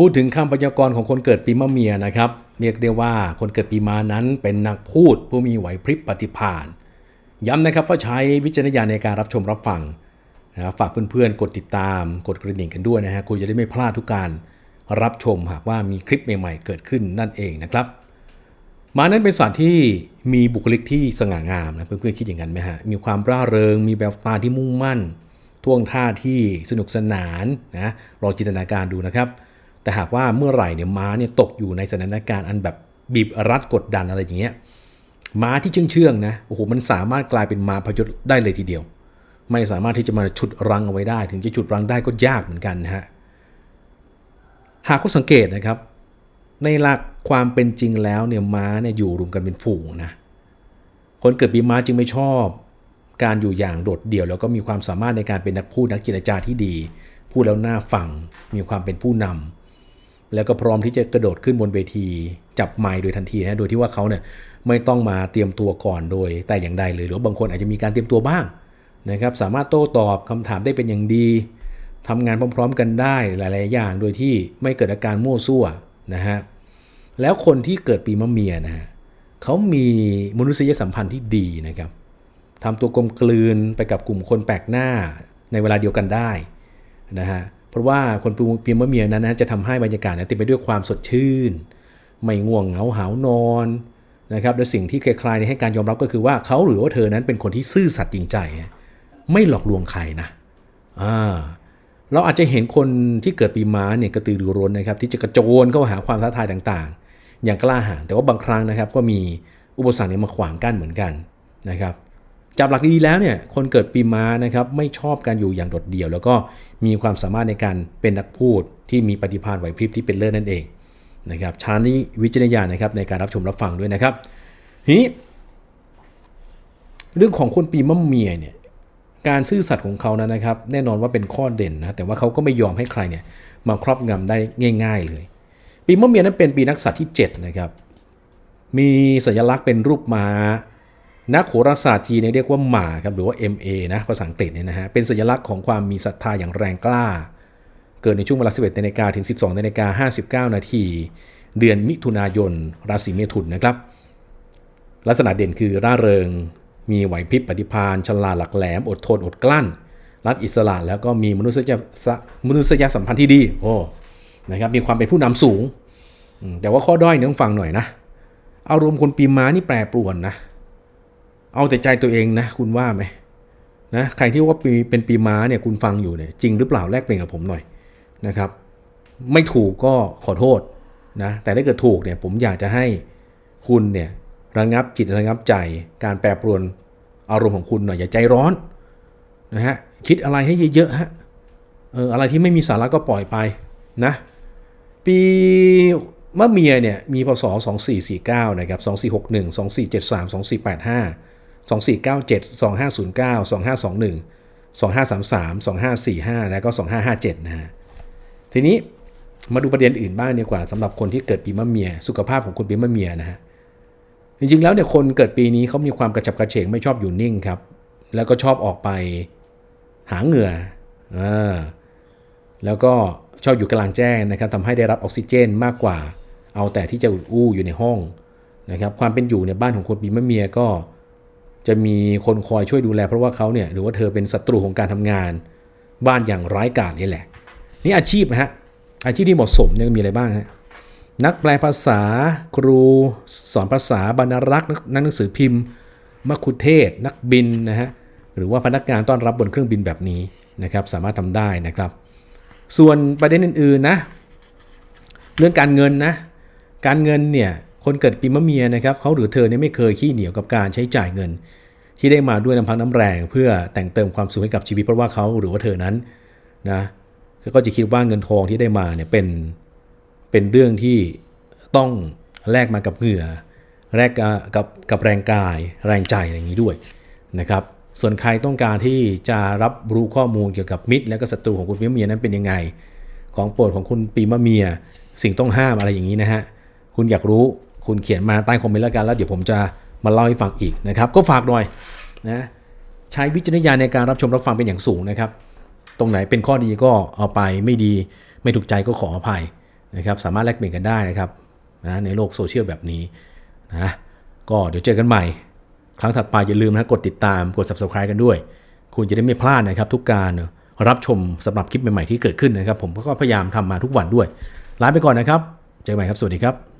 พูดถึงคำพยากรณ์ของคนเกิดปีมะเมียนะครับ เรียกได้ว่าคนเกิดปีมานั้นเป็นนักพูดผู้มีไหวพริบปฏิภาณย้ำนะครับว่าใช้วิจารณญาณในการรับชมรับฟังนะฝากเพื่อนๆ กดติดตาม กดกระดิ่งกันด้วยนะฮะคุณจะได้ไม่พลาดทุกการรับชมหากว่ามีคลิปใหม่ๆ เกิดขึ้นนั่นเองนะครับมานั้นเป็นสัตว์ที่มีบุคลิกที่สง่างามนะเพื่อนๆคิดอย่างนั้นไหมฮะมีความร่าเริง มีแววตาที่มุ่งมั่น ท่วงท่าที่สนุกสนานนะลองจินตนาการดูนะครับ แต่หากว่าเมื่อไหร่เนี่ยม้าเนี่ยตกอยู่ในสถานการณ์อันแบบบีบรัดกดดันอะไรอย่างเงี้ยม้าที่เชื่องเชื่องนะโอ้โหมันสามารถกลายเป็นม้าพยศได้เลยทีเดียว ไม่สามารถที่จะมาฉุดรั้งเอาไว้ได้ ถึงจะฉุดรั้งได้ก็ยากเหมือนกันนะฮะหากคุณสังเกตนะครับ ในหลักความเป็นจริงแล้วเนี่ยม้าเนี่ยอยู่รวมกันเป็นฝูงนะคนเกิดปีม้าจึงไม่ชอบ การอยู่อย่างโดดเดี่ยว แล้วก็มีความสามารถในการเป็นนักพูดนักเจรจาที่ดี พูดแล้วน่าฟังมีความเป็นผู้นำ แล้วก็พร้อมที่จะกระโดดขึ้นบนเวที จับไมค์โดยทันทีนะโดยที่ว่าเขาเนี่ยไม่ต้องมาเตรียมตัวก่อนโดย แต่อย่างใดเลยหรือบางคนอาจจะมีการเตรียมตัวบ้างนะครับสามารถโต้ตอบคำถามได้เป็นอย่างดีทำงานพร้อมๆกันได้หลาย ๆ อย่าง โดยที่ไม่เกิดอาการมั่วซั่วนะฮะแล้วคนที่เกิดปีมะเมียนะฮะเขามีมนุษยสัมพันธ์ที่ดีนะครับทำตัวกลมกลืนไปกับกลุ่มคนแปลกหน้าในเวลาเดียวกันได้นะฮะ เพราะว่าคนปีมะเมียนั้นนะจะทำให้บรรยากาศเต็มไปด้วยความสดชื่น ไม่ง่วงเหงาหาวนอนนะครับและสิ่งที่คลายๆให้การยอมรับก็คือว่าเขาหรือว่าเธอนั้นเป็นคนที่ซื่อสัตย์จริงใจ ไม่หลอกลวงใครนะอ่าเราอาจจะเห็นคนที่เกิดปีม้าเนี่ยกระตือรือร้นนะครับ ที่จะกระโจนเข้าหาความท้าทายต่างๆ อย่างกล้าหาญแต่ว่าบางครั้งนะครับ ก็มีอุปสรรคเนี่ยมาขวางกั้นเหมือนกันนะครับ จับหลักดีแล้วเนี่ยคนเกิดปีม้านะครับไม่ชอบการอยู่อย่างโดดเดี่ยว แล้วก็มีความสามารถในการเป็นนักพูดที่มีปฏิภาณไหวพริบที่เป็นเลิศนั่นเองนะครับชานี้วิจารณญาณนะครับในการรับชมรับฟังด้วยนะครับทีนี้เรื่องของคนปีมะเมียเนี่ยการซื่อสัตย์ของเขานั้นนะครับ แน่นอนว่าเป็นข้อเด่นนะแต่ว่าเขาก็ไม่ยอมให้ใครเนี่ยมาครอบงำได้ง่าย ๆ เลย ปีมะเมียนั้นเป็นปีนักษัตริย์ที่7นะครับมีสัญลักษณ์เป็นรูปม้า นักโหราศาสตร์จีนเรียกว่าหมาครับหรือว่า MA นะภาษาอังกฤษเนี่ยนะฮะเป็นสัญลักษณ์ของความมีศรัทธาอย่างแรงกล้า เกิดในช่วงเวลา 11นาฬิกาถึง 12นาฬิกา59 นาที เดือนมิถุนายน ราศีเมถุนนะครับ ลักษณะเด่นคือร่าเริง มีไหวพริบปฏิภาณฉลาดหลักแหลม อดทนอดกลั้น รัฐอิสระแล้วก็มีมนุษยมนุษยสัมพันธ์ที่ดีโอ้นะครับมีความเป็นผู้นำสูง แต่ว่าข้อด้อยเนี่ยต้องฟังหน่อยนะอารมณ์คนปีม้านี่แปรปรวนนะ เอาแต่ใจตัวเองนะ คุณว่าไหมนะใครที่ว่าปีเป็นปีม้าเนี่ยคุณฟังอยู่เนี่ยจริงหรือเปล่าแลกเปลี่ยนกับผมหน่อยนะครับ ไม่ถูกก็ขอโทษนะแต่ถ้าเกิดถูกเนี่ยผมอยากจะให้คุณเนี่ยระงับจิตระงับใจ การแปรปรวนอารมณ์ของคุณหน่อยอย่าใจร้อนนะฮะคิดอะไรให้เยอะๆฮะเอออะไรที่ไม่มีสาระก็ปล่อยไปนะปีมะเมียเนี่ยมีพศ 2449 นะครับ 2461 2473 2485 2497 2509 2521 2533 2545 แล้วก็ 2557 นะฮะ ทีนี้มาดูประเด็นอื่นบ้างดีกว่าสำหรับคนที่เกิดปีมะเมีย สุขภาพของคนปีมะเมียนะฮะ จริงๆแล้วเนี่ยคนเกิดปีนี้เขามีความกระฉับกระเฉงไม่ชอบอยู่นิ่งครับ แล้วก็ชอบออกไปหาเหงื่ออ่าแล้วก็ชอบอยู่กลางแจ้งนะครับทำให้ได้รับออกซิเจนมากกว่า เอาแต่ที่จะอุดอู้อยู่ในห้องนะครับ ความเป็นอยู่ในบ้านของคนปีมะเมียก็ จะมีคนคอยช่วยดูแลเพราะว่าเขาเนี่ยหรือว่าเธอเป็นศัตรูของการทำงาน บ้านอย่างร้ายกาจนี่แหละ นี่อาชีพนะฮะอาชีพที่เหมาะสมเนี่ยมีอะไรบ้างฮะนักแปลภาษาครูสอนภาษาบรรณรักษ์นักหนังสือพิมพ์มัคคุเทศ นักบินนะฮะหรือว่าพนักงานต้อนรับบนเครื่องบินแบบนี้นะครับ สามารถทำได้นะครับ ส่วนประเด็นอื่นๆนะ เรื่องการเงินนะ การเงินเนี่ย คนเกิดปีมะเมียนะครับเขาหรือเธอเนี่ยไม่เคยขี้เหนียวกับการใช้จ่ายเงิน ที่ได้มาด้วยน้ำพักน้ำแรง เพื่อแต่งเติมความสุขให้กับชีวิตเพราะว่าเขาหรือว่าเธอนั้นนะก็จะคิดว่าเงินทองที่ได้มาเนี่ยเป็นเป็นเรื่องที่ต้องแลกมากับเหงื่อแลกกับกับแรงกายแรงใจอะไรอย่างนี้ด้วยนะครับ ส่วนใครต้องการที่จะรับรู้ข้อมูลเกี่ยวกับมิตร และก็ศัตรูของคุณปีมะเมียนั้นเป็นยังไง ของโปรดของคุณปีมะเมีย สิ่งต้องห้ามอะไรอย่างนี้นะฮะคุณอยากรู้ คุณเขียนมาใต้คอมเมนต์แล้วกันแล้วเดี๋ยวผมจะมาเล่าให้ฟังอีกนะครับก็ฝากหน่อยนะใช้วิจารณญาณในการรับชมรับฟังเป็นอย่างสูงนะครับ ตรงไหนเป็นข้อดีก็เอาไปไม่ดีไม่ถูกใจก็ขออภัยนะครับ สามารถแลกเปลี่ยนกันได้นะครับนะในโลกโซเชียลแบบนี้นะก็เดี๋ยวเจอกันใหม่ ครั้งถัดไปอย่าลืมนะกดติดตามกด subscribe กันด้วย คุณจะได้ไม่พลาดนะครับทุกการรับชมสำหรับคลิปใหม่ๆที่เกิดขึ้นนะครับ ผมก็พยายามทำมาทุกวันด้วยลาไปก่อนนะครับ เจอกันใหม่ครับ สวัสดีครับ